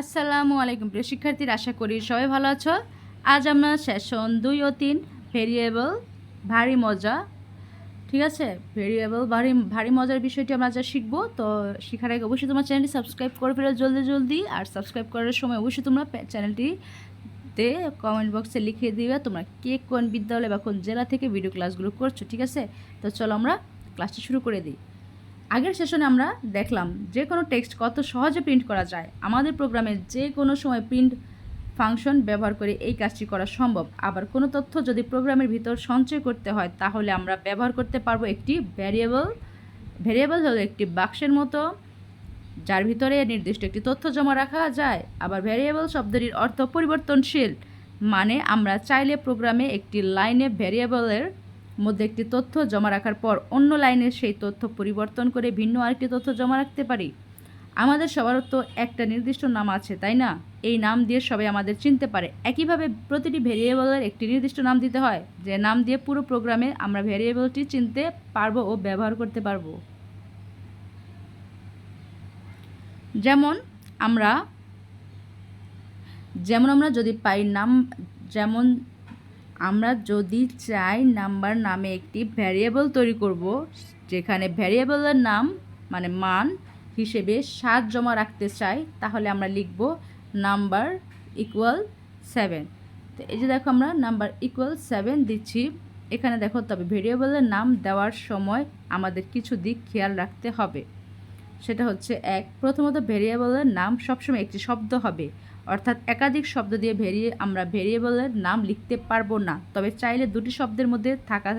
আসসালামু আলাইকুম প্রিয় শিক্ষার্থীরা, আশা করি সবাই ভালো আছো। আজ আমরা সেশন দুই ও তিন ভেরিয়েবল ভারী মজা। ঠিক আছে? ভেরিয়েবল ভারী ভারী মজার বিষয়টি আমরা যা শিখব। তো শেখার আগে অবশ্যই তোমার চ্যানেলটি সাবস্ক্রাইব করে ফেলো জলদি জলদি। আর সাবস্ক্রাইব করার সময় অবশ্যই তোমরা চ্যানেলটিতে কমেন্ট বক্সে লিখে দিবে তোমরা কে কোন বিদ্যালয় বা কোন জেলা থেকে ভিডিও ক্লাসগুলো করছ। ঠিক আছে? তো চলো আমরা ক্লাসটি শুরু করে দিই। আগের সেশনে আমরা দেখলাম যে কোনো টেক্সট কত সহজে প্রিন্ট করা যায়। আমাদের প্রোগ্রামে যে কোনো সময় প্রিন্ট ফাংশন ব্যবহার করে এই কাজটি করা সম্ভব। আবার কোনো তথ্য যদি প্রোগ্রামের ভিতর সঞ্চয় করতে হয়, তাহলে আমরা ব্যবহার করতে পারব একটি ভ্যারিয়েবল ভ্যারিয়েবল হলো একটি বাক্সের মতো, যার ভিতরে নির্দিষ্ট একটি তথ্য জমা রাখা যায়। আবার ভ্যারিয়েবল শব্দটির অর্থ পরিবর্তনশীল মানে আমরা চাইলে প্রোগ্রামে একটি লাইনে ভ্যারিয়েবলের মধ্যে একটি তথ্য জমা রাখার পর অন্য লাইনের সেই তথ্য পরিবর্তন করে ভিন্ন আরেকটি তথ্য জমা রাখতে পারি। আমাদের সবার তো একটা নির্দিষ্ট নাম আছে, তাই না? এই নাম দিয়ে সবাই আমাদের চিনতে পারে। একইভাবে প্রতিটি ভেরিয়েবলের একটি নির্দিষ্ট নাম দিতে হয়। যে নাম দিয়ে পুরো প্রোগ্রামে আমরা ভেরিয়েবলটি চিনতে পারব ও ব্যবহার করতে পারব। যেমন আমরা যেমন আমরা যদি পাই নাম, যেমন আমরা যদি চাই নাম্বার নামে একটি ভ্যারিয়েবল তৈরি করব, যেখানে ভ্যারিয়েবলের নাম মানে মান হিসেবে সাত জমা রাখতে চাই, তাহলে আমরা লিখব নাম্বার ইকুয়াল সেভেন তো এই যে দেখো আমরা নাম্বার ইকুয়াল সেভেন দিচ্ছি। এখানে দেখো তবে ভেরিয়েবলের নাম দেওয়ার সময় আমাদের কিছু দিক খেয়াল রাখতে হবে। সেটা হচ্ছে এক। প্রথমত ভেরিয়েবলের নাম সবসময় একটি শব্দ হবে। অর্থাৎ একাধিক শব্দ দিয়ে ভেরিয়ে আমরা ভেরিয়েবলের নাম লিখতে পারব না। তবে চাইলে দুটি শব্দের মধ্যে থাকা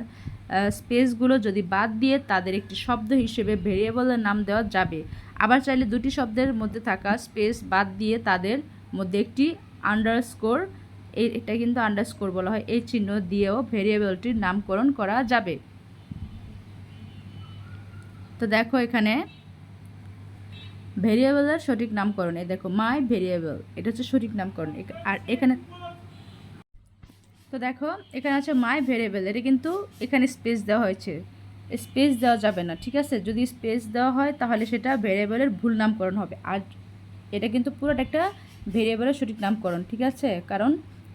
স্পেসগুলো যদি বাদ দিয়ে তাদের একটি শব্দ হিসেবে ভেরিয়েবলের নাম দেওয়া যাবে। আবার চাইলে দুটি শব্দের মধ্যে থাকা স্পেস বাদ দিয়ে তাদের মধ্যে একটি আন্ডারস্কোর এই এটা কিন্তু আন্ডারস্কোর বলা হয় এই চিহ্ন দিয়েও ভেরিয়েবলটির নামকরণ করা যাবে। তো দেখো এখানে ভেরিয়েবলের সঠিক নামকরণ। এই দেখো মাই ভেরিয়েবল এটা হচ্ছে সঠিক নামকরণ। আর এখানে তো দেখো, এখানে আছে মাই ভেরিয়েবল এটা কিন্তু এখানে স্পেস দেওয়া হয়েছে। স্পেস দেওয়া যাবে না, ঠিক আছে? যদি স্পেস দেওয়া হয়, তাহলে সেটা ভেরিয়েবলের ভুল নামকরণ হবে। আর এটা কিন্তু পুরোটা একটা ভেরিয়েবলের সঠিক নামকরণ, ঠিক আছে? কারণ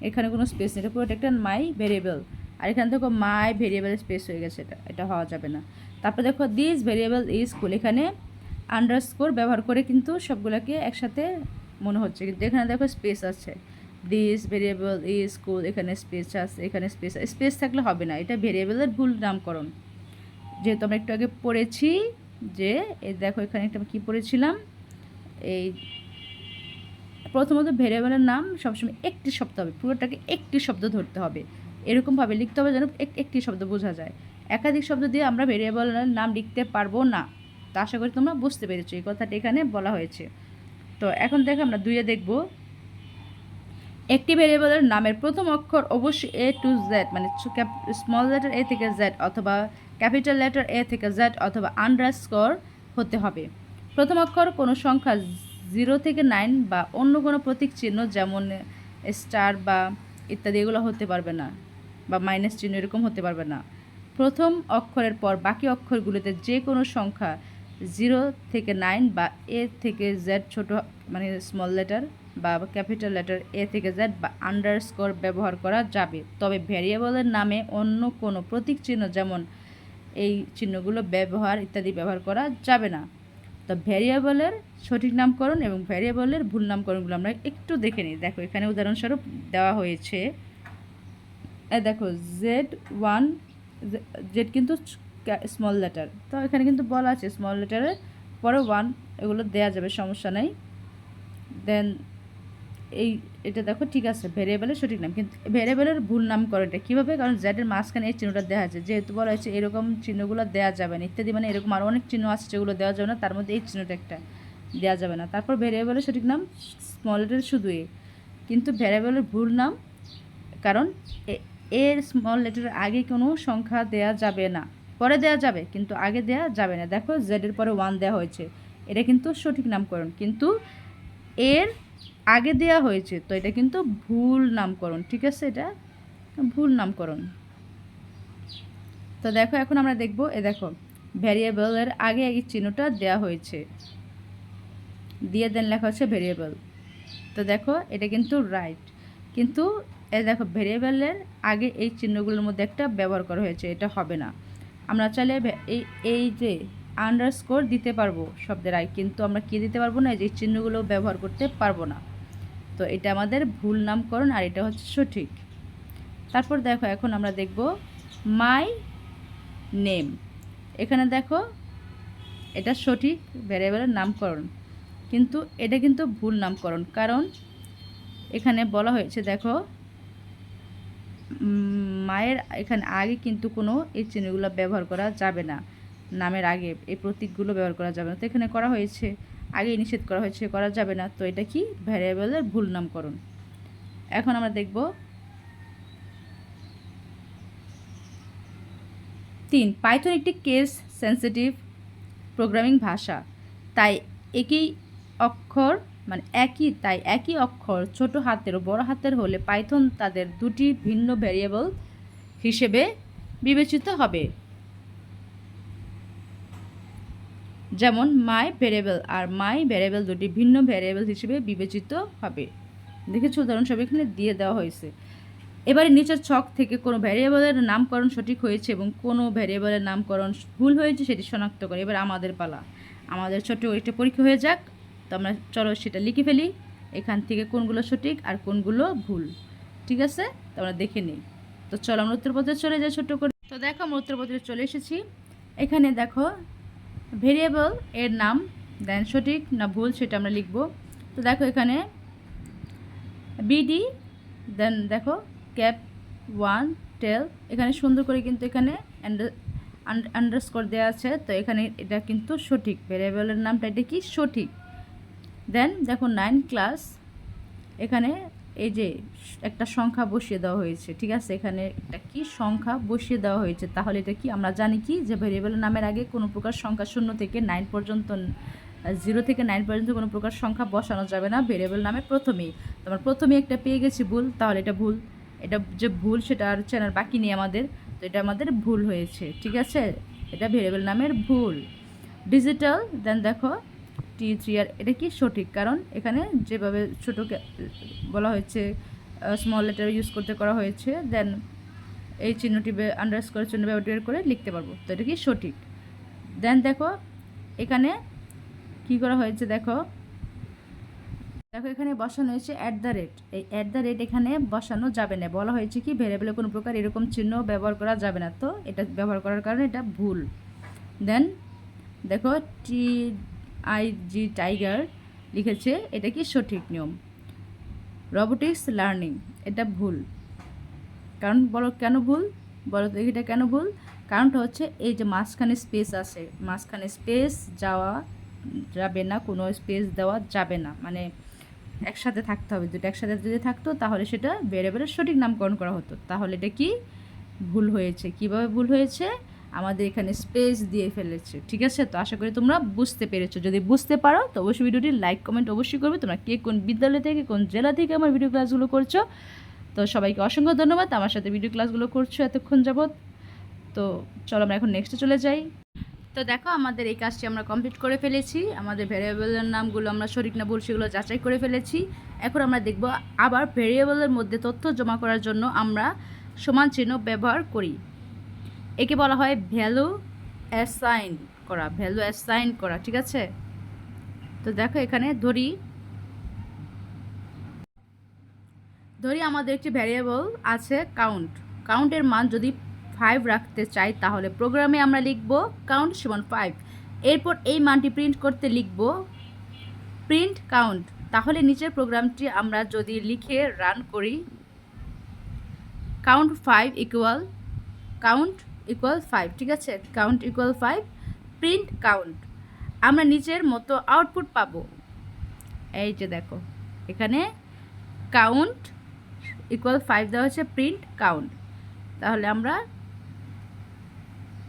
এখানে কোনো স্পেস নেই, এটা পুরোটা একটা মাই ভেরিয়েবল আর এখানে দেখো মাই ভেরিয়েবল স্পেস হয়ে গেছে এটা এটা হওয়া যাবে না। তারপর দেখো দিস ভেরিয়েবল ইজ স্কুল এখানে আন্ডারস্কোর ব্যবহার করে কিন্তু সবগুলোকে একসাথে মনে হচ্ছে। কিন্তু এখানে দেখো স্পেস আছে। দিস ভেরিয়েবল ইজ স্কুল এখানে স্পেস আছে, এখানে স্পেস স্পেস থাকলে হবে না, এটা ভেরিয়েবলের ভুল নামকরণ। যেহেতু আমরা একটু আগে পড়েছি যে, এই দেখো এখানে একটা কী পড়েছিলাম? এই প্রথমত ভেরিয়েবলের নাম সবসময় একটি শব্দ হবে, পুরোটাকে একটি শব্দ ধরতে হবে। এরকমভাবে লিখতে হবে যেন এক একটি শব্দ বোঝা যায়। একাধিক শব্দ দিয়ে আমরা ভেরিয়েবলের নাম লিখতে পারব না। তা আশা করি তোমরা বুঝতে পেরেছ, এই কথাটা এখানে বলা হয়েছে। তো এখন দেখো আমরা দুইয়ে দেখব। একটি ভেরিয়েবলের নামের প্রথম অক্ষর অবশ্যই এ টু জেড মানে স্মল লেটার এ থেকে জেড অথবা ক্যাপিটাল লেটার এ থেকে জেড অথবা আন্ডারস্কোর হতে হবে। প্রথম অক্ষর কোনো সংখ্যা জিরো থেকে নাইন বা অন্য কোনো প্রতীক চিহ্ন যেমন স্টার বা ইত্যাদি এগুলো হতে পারবে না বা মাইনাস চিহ্ন এরকম হতে পারবে না। প্রথম অক্ষরের পর বাকি অক্ষরগুলোতে যে কোনো সংখ্যা জিরো থেকে নাইন বা এ থেকে জেড ছোট মানে স্মল লেটার বা ক্যাপিটাল লেটার এ থেকে জেড বা আন্ডারস্কোর ব্যবহার করা যাবে। তবে ভ্যারিয়েবলের নামে অন্য কোনো প্রতীক চিহ্ন যেমন এই চিহ্নগুলো ব্যবহার ইত্যাদি ব্যবহার করা যাবে না। তো ভ্যারিয়েবলের সঠিক নামকরণ এবং ভ্যারিয়েবলের ভুল নামকরণগুলো আমরা একটু দেখে নিই। দেখো, এখানে উদাহরণস্বরূপ দেওয়া হয়েছে দেখো, জেড ওয়ান জেড কিন্তু স্মল লেটার তো এখানে কিন্তু বলা আছে স্মল লেটারের পরে ওয়ান এগুলো দেয়া যাবে, সমস্যা নেই। দেন এই, এটা দেখো ঠিক আছে ভেরিয়েবলের সঠিক নাম। কিন্তু ভেরিয়েবলের ভুল নাম করে এটা কীভাবে? কারণ জেডের মাঝখানে এই চিহ্নটা দেওয়া আছে। যেহেতু বলা হয়েছে এরকম চিহ্নগুলো দেওয়া যাবে না, ইত্যাদি মানে এরকম আরও অনেক চিহ্ন আছে যেগুলো দেওয়া যাবে না, তার মধ্যে এই চিহ্নটা একটা দেওয়া যাবে না। তারপর ভেরিয়েবলের সঠিক নাম স্মল লেটার শুধু এ। কিন্তু ভেরিয়েবলের ভুল নাম, কারণ এর স্মল লেটারের আগে কোনো সংখ্যা দেয়া যাবে না। পরে দেয়া যাবে, কিন্তু আগে দেয়া যাবে না। দেখো জেডের পরে ওয়ান দেওয়া হয়েছে। এটা কিন্তু সঠিক নামকরণ। কিন্তু এর আগে দেয়া হয়েছে, তো এটা কিন্তু ভুল নামকরণ, ঠিক আছে? এটা ভুল নামকরণ। তো দেখো, এখন আমরা দেখব, এ দেখো ভ্যারিয়েবলের আগে এই চিহ্নটা দেওয়া হয়েছে। দিয়ে দেন লেখা হচ্ছে ভেরিয়েবল তো দেখো, এটা কিন্তু রাইট কিন্তু এ দেখো ভেরিয়েবলের আগে এই চিহ্নগুলোর মধ্যে একটা ব্যবহার করা হয়েছে, এটা হবে না। আমরা চাইলে এই এই যে আন্ডারস্কোর দিতে পারব শব্দের আগে কিন্তু আমরা কি দিতে পারব না? এই যে চিহ্নগুলো ব্যবহার করতে পারব না। তো এটা আমাদের ভুল নামকরণ আর এটা হচ্ছে সঠিক। তারপর দেখো, এখন আমরা দেখব মাই নেম এখানে দেখো, এটা সঠিক ভ্যারিয়েবলের নামকরণ। কিন্তু এটা কিন্তু ভুল নামকরণ, কারণ এখানে বলা হয়েছে, দেখো মায়ের এখানে আগে কিন্তু কোনো এই চিহ্নগুলো ব্যবহার করা যাবে না। নামের আগে এই প্রতীকগুলো ব্যবহার করা যাবে না। তো এখানে করা হয়েছে, আগে নিষেধ করা হয়েছে, করা যাবে না। তো এটা কি? ভ্যারিয়েবলের ভুল নামকরণ। এখন আমরা দেখব তিন, পাইথন একটি কেস সেন্সিটিভ প্রোগ্রামিং ভাষা। তাই একই অক্ষর মানে একই, তাই একই অক্ষর ছোট হাতের ও বড় হাতের হলে পাইথন তাদের দুটি ভিন্ন ভ্যারিয়েবল হিসেবে বিবেচিত হবে। যেমন মাই ভ্যারিয়েবল আর মাই ভ্যারিয়েবল দুটি ভিন্ন ভ্যারিয়েবল হিসেবে বিবেচিত হবে। দেখেছ? উদাহরণস্বরূপ এখানে দিয়ে দেওয়া হয়েছে। এবারে নিচের ছক থেকে কোনো ভ্যারিয়েবলের নামকরণ সঠিক হয়েছে এবং কোনো ভ্যারিয়েবলের নামকরণ ভুল হয়েছে সেটি শনাক্ত করে। এবার আমাদের পালা। আমাদের ছোট একটা পরীক্ষা হয়ে যাক। তো আমরা চলো সেটা লিখে ফেলি। এখান থেকে কোনগুলো সঠিক আর কোনগুলো ভুল। ঠিক আছে? তো আমরা দেখে নিই। তো চলো আমরা উত্তরপত্রে চলে যাই ছোট্ট করে। তো দেখো আমরা উত্তরপত্রে চলে এসেছি। এখানে দেখো ভেরিয়েবল এর নাম, দেন সঠিক না ভুল সেটা আমরা লিখব। তো দেখো এখানে বিডি দেন দেখো ক্যাপ ওয়ান টেল। এখানে সুন্দর করে কিন্তু এখানে আন্ডারস্কোর দেওয়া আছে। তো এখানে এটা কিন্তু সঠিক। ভেরিয়েবলের নামটা এটা কি? সঠিক। দেন দেখো নাইন ক্লাস এখানে এই যে একটা সংখ্যা বসিয়ে দেওয়া হয়েছে, ঠিক আছে? এখানে একটা কি সংখ্যা বসিয়ে দেওয়া হয়েছে? তাহলে এটা কি? আমরা জানি কি? যে ভেরিয়েবলের নামের আগে কোনো প্রকার সংখ্যা শূন্য থেকে নাইন পর্যন্ত জিরো থেকে নাইন পর্যন্ত কোনো প্রকার সংখ্যা বসানো যাবে না ভেরিয়েবল নামে প্রথমেই। তোমার প্রথমেই একটা পেয়ে গেছি ভুল, তাহলে এটা ভুল। এটা যে ভুল, সেটা আর চেনার বাকি নেই আমাদের। তো এটা আমাদের ভুল হয়েছে, ঠিক আছে? এটা ভেরিয়েবল নামের ভুল। ডিজিটাল দেন দেখো টি থ্রি আর এটা কি সঠিক? কারণ এখানে যেভাবে ছোটোকে বলা হয়েছে স্মল লেটার ইউজ করতে করা হয়েছে দেন এই চিহ্নটি আন্ডারস্কোর চিহ্ন ব্যবহার করে লিখতে পারব। তো এটা কি সঠিক? দেন দেখো, এখানে কি করা হয়েছে দেখো? দেখো এখানে বসানো হয়েছে অ্যাট দ্য রেট এই অ্যাট দ্য রেট এখানে বসানো যাবে না। বলা হয়েছে কি ভেরিয়েবলে কোনো প্রকার এরকম চিহ্ন ব্যবহার করা যাবে না। তো এটা ব্যবহার করার কারণে এটা ভুল। দেন দেখো, টি আই জি টাইগার লিখেছে, এটা কি সঠিক নিয়ম? রবোটিক্স লার্নিং এটা ভুল। কারণ বলো কেন ভুল? বলো তো এটা কেন ভুল? কারণটা হচ্ছে এই যে মাঝখানে স্পেস আছে, মাঝখানে স্পেস যাওয়া যাবে না, কোনো স্পেস দেওয়া যাবে না। মানে একসাথে থাকতে হবে, দুটো একসাথে যদি থাকতো তাহলে সেটা ভেরিয়েবলের সঠিক নামকরণ করা হতো। তাহলে এটা কি? ভুল হয়েছে। কীভাবে ভুল হয়েছে? আমাদের এখানে স্পেস দিয়ে ফেলেছে। ঠিক আছে? তো আশা করি তোমরা বুঝতে পেরেছ। যদি বুঝতে পারো, তো অবশ্যই ভিডিওটি লাইক কমেন্ট অবশ্যই করবে। তোমরা কে কোন বিদ্যালয় থেকে, কোন জেলা থেকে আমার ভিডিও ক্লাসগুলো করছ? তো সবাইকে অসংখ্য ধন্যবাদ। আমার সাথে ভিডিও ক্লাসগুলো করছ এতক্ষণ যাবৎ। তো চলো আমরা এখন নেক্সটে চলে যাই। তো দেখো, আমাদের এই কাজটি আমরা কমপ্লিট করে ফেলেছি। আমাদের ভেরিয়েবলের নামগুলো আমরা সঠিক না ভুল সেগুলো যাচাই করে ফেলেছি। এখন আমরা দেখব আবার ভেরিয়েবলের মধ্যে তথ্য জমা করার জন্য আমরা সমান চিহ্ন ব্যবহার করি। একে বলা হয় ভ্যালু অ্যাসাইন করা, ভ্যালু অ্যাসাইন করা, ঠিক আছে? তো দেখো এখানে ধরি ধরি আমাদের একটি ভ্যারিয়েবল আছে কাউন্ট কাউন্টের মান যদি ফাইভ রাখতে চাই তাহলে প্রোগ্রামে আমরা লিখব কাউন্ট সমান ফাইভ এরপর এই মানটি প্রিন্ট করতে লিখব প্রিন্ট কাউন্ট তাহলে নিচের প্রোগ্রামটি আমরা যদি লিখে রান করি count five equal count equal five ঠিক আছে? Count equal five print count আমরা নিচের মতো আউটপুট পাবো। এই যে দেখো, এখানে কাউন্ট ইকুয়াল ফাইভ দেওয়া হচ্ছে প্রিন্ট কাউন্ট তাহলে আমরা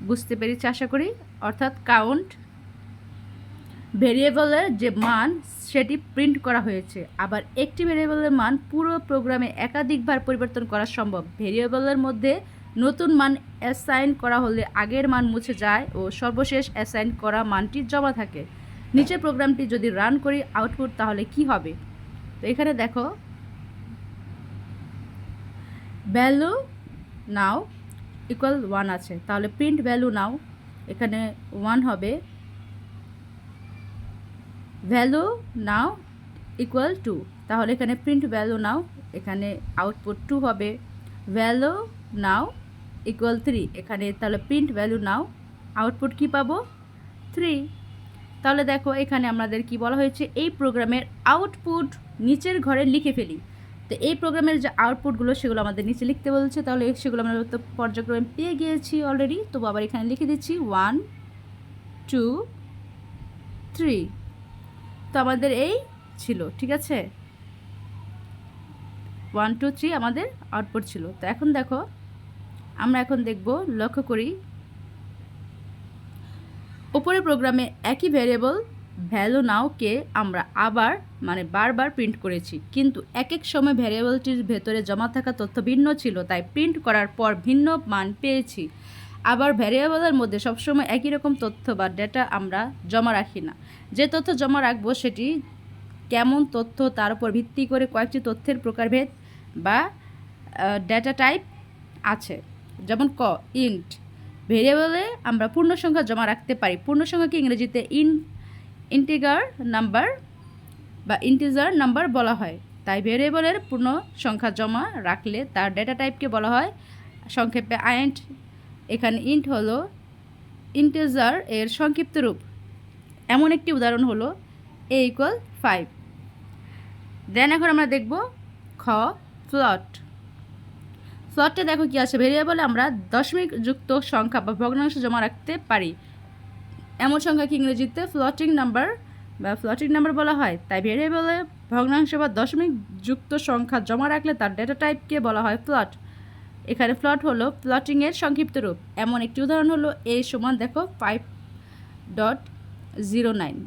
বুঝতে পেরেছি, আশা করি। অর্থাৎ কাউন্ট ভেরিয়েবলের যে মান, সেটি প্রিন্ট করা হয়েছে। আবার একটি ভেরিয়েবলের মান পুরো প্রোগ্রামে একাধিকবার পরিবর্তন করা সম্ভব। ভেরিয়েবলের মধ্যে নতুন মান অ্যাসাইন করা হলে আগের মান মুছে যায় ও সর্বশেষ অ্যাসাইন করা মানটি জমা থাকে। নিচের প্রোগ্রামটি যদি রান করি আউটপুট তাহলে কি হবে? তো এখানে দেখো। ভ্যালু নাও ইকুয়াল ওয়ান আছে। তাহলে প্রিন্ট ভ্যালু নাও। এখানে ওয়ান হবে। Value now equal two. তাহলে এখানে প্রিন্ট ভ্যালু নাও। এখানে আউটপুট টু হবে। ভ্যালু নাও ইকুয়াল থ্রি এখানে তাহলে প্রিন্ট ভ্যালু নাও। আউটপুট কি পাবো? থ্রি তাহলে দেখো, এখানে আমাদের কি বলা হয়েছে? এই প্রোগ্রামের আউটপুট নিচের ঘরে লিখে ফেলি। তো এই প্রোগ্রামের যে আউটপুটগুলো সেগুলো আমাদের নিচে লিখতে বলছে। তাহলে সেগুলো আমরা তো পর্যায়ক্রমে পেয়ে গিয়েছি অলরেডি তো আবার এখানে লিখে দিচ্ছি ওয়ান টু থ্রি তো আমাদের এই ছিল, ঠিক আছে? ওয়ান টু থ্রি আমাদের আউটপুট ছিল। তো এখন দেখো আমরা এখন দেখব, লক্ষ্য করি। উপরের প্রোগ্রামে একই ভ্যারিয়েবল ভ্যালু নাওকে আমরা আবার মানে বারবার প্রিন্ট করেছি। কিন্তু এক এক সময় ভ্যারিয়েবলটির ভেতরে জমা থাকা তথ্য ভিন্ন ছিল, তাই প্রিন্ট করার পর ভিন্ন মান পেয়েছি। আবার ভ্যারিয়েবলের মধ্যে সবসময় একই রকম তথ্য বা ডেটা আমরা জমা রাখি না। যে তথ্য জমা রাখব, সেটি কেমন তথ্য, তার উপর ভিত্তি করে কয়েকটি তথ্যের প্রকারভেদ বা ডেটা টাইপ আছে। যেমন ক ইন্ট ভেরিয়েবলে আমরা পূর্ণ সংখ্যা জমা রাখতে পারি। পূর্ণ সংখ্যাকে ইংরেজিতে ইন ইন্টিগার নাম্বার বা ইন্টিজার নাম্বার বলা হয়। তাই ভেরিয়েবলের পূর্ণ সংখ্যা জমা রাখলে তার ডেটা টাইপকে বলা হয়। সংক্ষেপে আইন্ট এখানে ইন্ট হলো ইন্টিজার এর সংক্ষিপ্ত রূপ। এমন একটি উদাহরণ হলো এ ইকুয়াল ফাইভ দেন এখন আমরা দেখব খ ফ্লট ফ্লটে দেখো কি আছে, ভেরিয়েবলে আমরা দশমিক যুক্ত সংখ্যা বা ভগ্নাংশ জমা রাখতে পারি। এমন সংখ্যাকে ইংরেজিতে? ফ্লটিং নাম্বার, বা ফ্লটিং নাম্বার বলা হয়। তাই ভেরিয়েবলে ভগ্নাংশ বা দশমিক যুক্ত সংখ্যা জমা রাখলে তার ডেটা টাইপকে বলা হয় ফ্লট। এখানে ফ্লট হলো প্লটিংয়ের সংক্ষিপ্ত রূপ। এমন একটি উদাহরণ হলো এ সমান দেখো ফাইভ ডট জিরো নাইন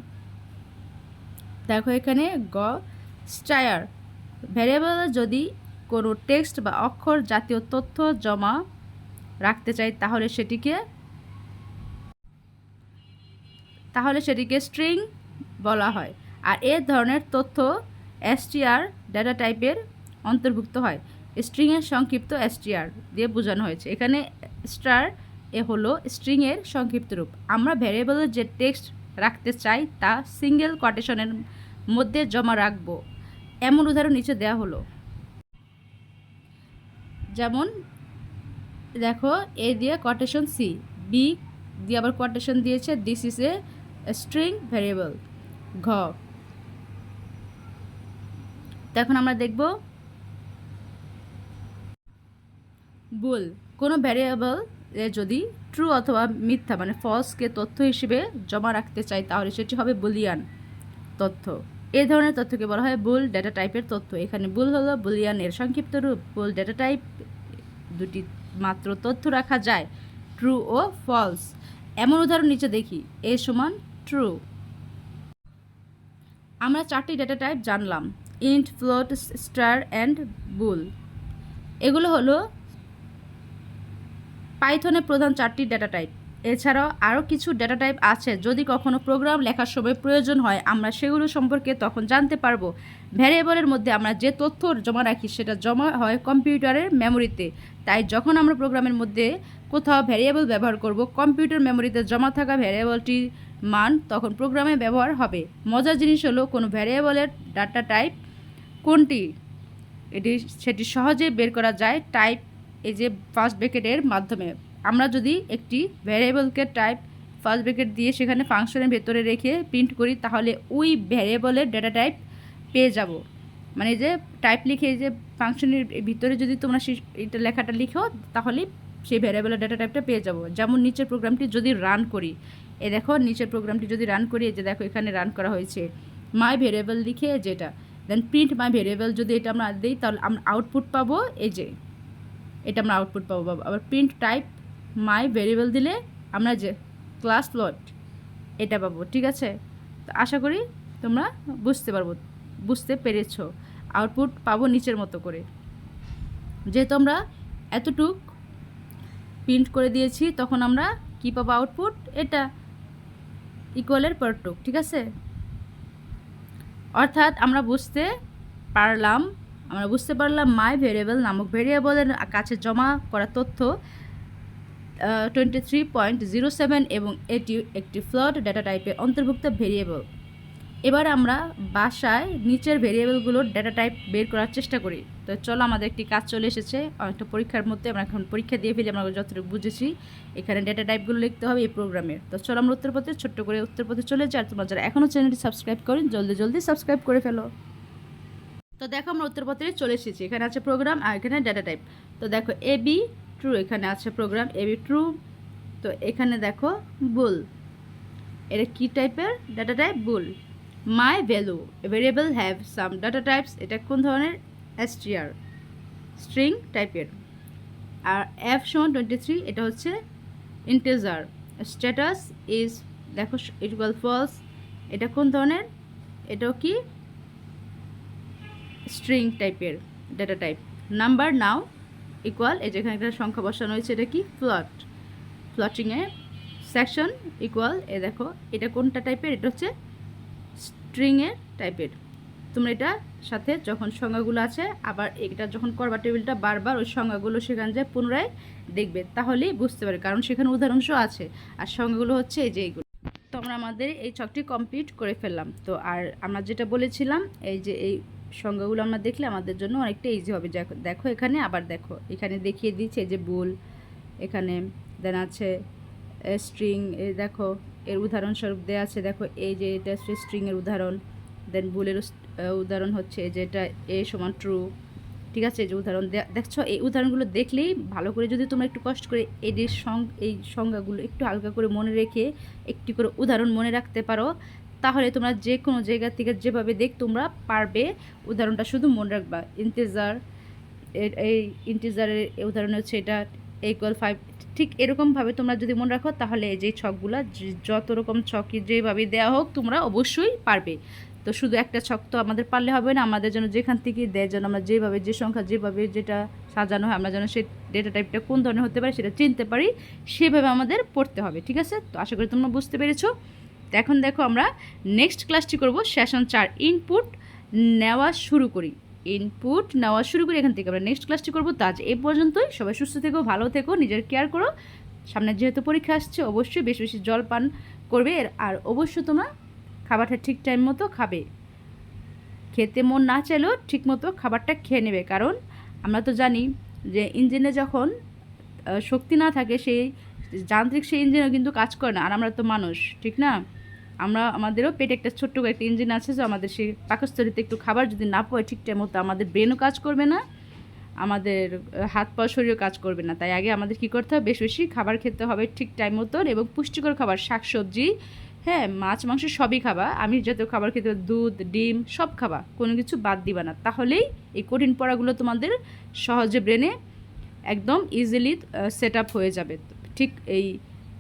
দেখো এখানে গ, স্টায়ার। ভ্যারিয়েবলে যদি কোনো টেক্সট বা অক্ষর জাতীয় তথ্য জমা রাখতে চাই, তাহলে সেটিকে তাহলে সেটিকে স্ট্রিং বলা হয়। আর এ ধরনের তথ্য এসটিআর ডেটা টাইপের অন্তর্ভুক্ত হয়। স্ট্রিংয়ের সংক্ষিপ্ত এসটিআর দিয়ে বোঝানো হয়েছে। এখানে স্টার এ হলো স্ট্রিংয়ের সংক্ষিপ্ত রূপ। আমরা ভ্যারিয়েবলের যে টেক্সট রাখতে চাই, তা সিঙ্গেল কোটেশনের মধ্যে জমা রাখব। এমন উদাহরণ নিচে দেওয়া হলো। যেমন, দেখো এ দিয়ে কোটেশন সি বি দিয়ে আবার কোটেশন দিয়েছে this is a string variable ঘ। এখন আমরা দেখব বুল কোনো ভ্যারিয়েবল যদি ট্রু অথবা মিথ্যা মানে ফলসকে তথ্য হিসেবে জমা রাখতে চাই, তাহলে সেটি হবে বুলিয়ান তথ্য। এ ধরনের তথ্যকে বলা হয় বুল ডেটা টাইপের তথ্য। এখানে বুল হলো বুলিয়ানের সংক্ষিপ্ত রূপ। বুল ডেটা টাইপ দুটি মাত্র তথ্য রাখা যায়। ট্রু ও ফলস। এমন উদাহরণ নিচে দেখি। এ সমান ট্রু। আমরা চারটি ডেটা টাইপ জানলাম। Int, float, star and bool. এগুলো হলো পাইথনের প্রধান চারটি ডেটা টাইপ। এছাড়াও আরও কিছু ডেটা টাইপ আছে। যদি কখনো প্রোগ্রাম লেখার সময় প্রয়োজন হয়, আমরা সেগুলো সম্পর্কে তখন জানতে পারব। ভ্যারিয়েবলের মধ্যে আমরা যে তথ্য জমা রাখি, সেটা জমা হয় কম্পিউটারের মেমোরিতে তাই যখন আমরা প্রোগ্রামের মধ্যে কোথাও ভ্যারিয়েবল ব্যবহার করব কম্পিউটার মেমোরিতে জমা থাকা ভ্যারিয়েবলটির মান তখন প্রোগ্রামে ব্যবহার হবে। মজার জিনিস হলো, কোনো ভ্যারিয়েবলের ডাটা টাইপ কোনটি? এটি, সেটি সহজে বের করা যায় টাইপ এই যে ফার্স্ট ব্রেকেটের মাধ্যমে। আমরা যদি একটি ভ্যারিয়েবলকে টাইপ ফার্স্ট ব্রেকেট দিয়ে সেখানে ফাংশনের ভেতরে রেখে প্রিন্ট করি, তাহলে ওই ভ্যারিয়েবলের ডেটা টাইপ পেয়ে যাব। মানে যে টাইপ লিখে যে ফাংশনের ভিতরে যদি তোমরা সেই এটা লেখাটা লিখো, তাহলে সেই ভ্যারিয়েবলের ডেটা টাইপটা পেয়ে যাব। যেমন নিচের প্রোগ্রামটি যদি রান করি, এ দেখো নিচের প্রোগ্রামটি যদি রান করি যে দেখো এখানে রান করা হয়েছে। মাই ভেরিয়েবল লিখে যেটা। দেন প্রিন্ট মাই ভেরিয়েবল যদি এটা আমরা দিই, তাহলে আমরা আউটপুট পাবো এই যে। এটা আমরা আউটপুট পাবো আবার প্রিন্ট টাইপ মাই ভেরিয়েবল দিলে আমরা যে ক্লাস প্লট এটা পাবো, ঠিক আছে? তো আশা করি তোমরা বুঝতে পারব, বুঝতে পেরেছ। আউটপুট পাবো নিচের মতো করে। যেহেতু আমরা এতটুক প্রিন্ট করে দিয়েছি, তখন আমরা কী পাবো আউটপুট? এটা ইকুয়ালের পরটুক ঠিক আছে? অর্থাৎ আমরা বুঝতে পারলাম, আমরা বুঝতে পারলাম মাই ভেরিয়েবল নামক ভেরিয়েবলের কাছে জমা করা তথ্য twenty three point zero seven এবং এটি একটি ফ্লট ডেটা টাইপের অন্তর্ভুক্ত ভেরিয়েবল এবার আমরা বাসায় নিচের ভেরিয়েবলগুলোর ডেটা টাইপ বের করার চেষ্টা করি। তো চলো, আমাদের একটি কাজ চলে এসেছে। অনেকটা পরীক্ষার মধ্যে আমরা এখন পরীক্ষা দিয়ে ফেলি, আমরা যতটুকু বুঝেছি। এখানে ডেটা টাইপগুলো লিখতে হবে এই প্রোগ্রামের তো চলো, আমরা উত্তরপথে, ছোট্ট করে উত্তরপথে চলে যাই। আর তোমরা যারা এখনও চ্যানেলটি সাবস্ক্রাইব করেন, জলদি জলদি সাবস্ক্রাইব করে ফেলো। তো দেখো, আমরা উত্তরপত্রে চলে এসেছি। এখানে আছে প্রোগ্রাম আর এখানে ডেটা টাইপ তো দেখো এ বি ট্রু এখানে আছে প্রোগ্রাম এ বি ট্রু তো এখানে দেখো বুল এটা কি টাইপের? Data type bool my value variable have some data types এটা কোন ধরনের? এসটিআর স্ট্রিং টাইপের আর এফ সমান টোয়েন্টি থ্রি এটা হচ্ছে ইন্টেজার স্ট্যাটাস ইজ দেখো ইকুয়াল ফলস এটা কোন ধরনের? এটাও কি? স্ট্রিং টাইপের data type number now equal এই যেখানে একটা সংখ্যা বসানো হয়েছে, এটা কি? ফ্লট ফ্লটিংয়ে সেকশন ইকুয়াল এ দেখো, এটা কোনটা টাইপের এটা হচ্ছে স্ট্রিংয়ের টাইপের তোমরা এটা সাথে যখন সংজ্ঞাগুলো আছে, আবার এটা যখন করবা টেবিলটা বারবার, ওই সংজ্ঞাগুলো সেখানে যায়, পুনরায় দেখবে। তাহলেই বুঝতে পারে কারণ সেখানে উদাহরণস আছে। আর সংজ্ঞাগুলো হচ্ছে এই যে এইগুলো। তো আমরা আমাদের এই ছকটি কমপ্লিট করে ফেললাম। তো আর আমরা যেটা বলেছিলাম, এই যে এই সংজ্ঞাগুলো আমরা দেখলে আমাদের জন্য অনেকটা ইজি হবে। দেখো এখানে, আবার দেখো। এখানে দেখিয়ে দিচ্ছে যে বুল এখানে দেন আছে স্ট্রিং দেখো, এর উদাহরণস্বরূপ দেওয়া আছে, দেখো, এই যে এটা হচ্ছে স্ট্রিংয়ের উদাহরণ দেন বুলের উদাহরণ হচ্ছে যে এটা এ সমান ট্রু ঠিক আছে? যে উদাহরণ দেখছ, এই উদাহরণগুলো দেখলেই ভালো করে যদি তোমরা একটু কষ্ট করে যে সং এই সংজ্ঞাগুলো একটু হালকা করে মনে রেখে একটি করে উদাহরণ মনে রাখতে পারো তাহলে তোমরা যে কোনো জায়গা থেকে যেভাবে দেখ তোমরা পারবে। উদাহরণটা শুধু মনে রাখবা। ইন্তেজার এই ইন্টিজারের উদাহরণ হচ্ছে এটা ইকুয়াল ফাইভ ঠিক এরকমভাবে তোমরা যদি মনে রাখো, তাহলে যে ছকগুলো যত রকম ছকই যেভাবে দেওয়া হোক, তোমরা অবশ্যই পারবে। তো শুধু একটা ছক তো আমাদের পারলে হবে না, আমাদের যেন যেখান থেকে দেয়, যেন আমরা যেভাবে, যে সংখ্যা, যেভাবে যেটা সাজানো হয়, আমরা যেন সেই ডেটা টাইপটা কোন ধরনের হতে পারে সেটা চিনতে পারি, সেভাবে আমাদের পড়তে হবে, ঠিক আছে? তো আশা করি তোমরা বুঝতে পেরেছ। তো এখন দেখো আমরা নেক্সট ক্লাসটি করব সেশন চার ইনপুট নেওয়া শুরু করি। ইনপুট নেওয়া শুরু করি, এখান থেকে আমরা নেক্সট ক্লাসটি করব। তো আজ এই পর্যন্তই, সবাই সুস্থ থেকো, ভালো থেকো, নিজের কেয়ার করো। সামনে যেহেতু পরীক্ষা আসছে, অবশ্যই বেশি বেশি জল পান করবে। আর অবশ্যই তোমরা খাবারটা ঠিক টাইম মতো খাবে। খেতে মন না চাইলেও ঠিক মতো খাবারটা খেয়ে নেবে। কারণ আমরা তো জানি যে ইঞ্জিনে যখন শক্তি না থাকে, সেই যান্ত্রিক, সেই ইঞ্জিনও কিন্তু কাজ করে না। আর আমরা তো মানুষ, ঠিক না? আমরা, আমাদেরও পেটে একটা ছোট্ট একটা ইঞ্জিন আছে, যে আমাদের সেই পাকস্থলিতে একটু খাবার যদি না পায় ঠিক টাইম মতো আমাদের ব্রেনও কাজ করবে না, আমাদের হাত পা শরীরও কাজ করবে না। তাই আগে আমাদের কী করতে হবে? বেশি বেশি খাবার খেতে হবে ঠিক টাইম মতন এবং পুষ্টিকর খাবার, শাকসবজি হ্যাঁ মাছ, মাংস সবই খাবা। আমি জাতীয় খাবার খেতে দুধ, ডিম, সব খাবা। কোনো কিছু বাদ দিবা না। তাহলেই এই কঠিন পড়াগুলো তোমাদের সহজে ব্রেনে একদম ইজিলি সেট আপ হয়ে যাবে। ঠিক এই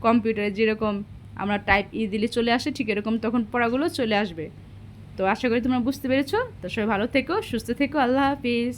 কম্পিউটারে যেরকম আমরা টাইপ ই দিলে চলে আসে, ঠিক এরকম তখন পড়াগুলো চলে আসবে। তো আশা করি তোমরা বুঝতে পেরেছ। তো সবাই ভালো থেকো, সুস্থ থেকো, আল্লাহ হাফিজ।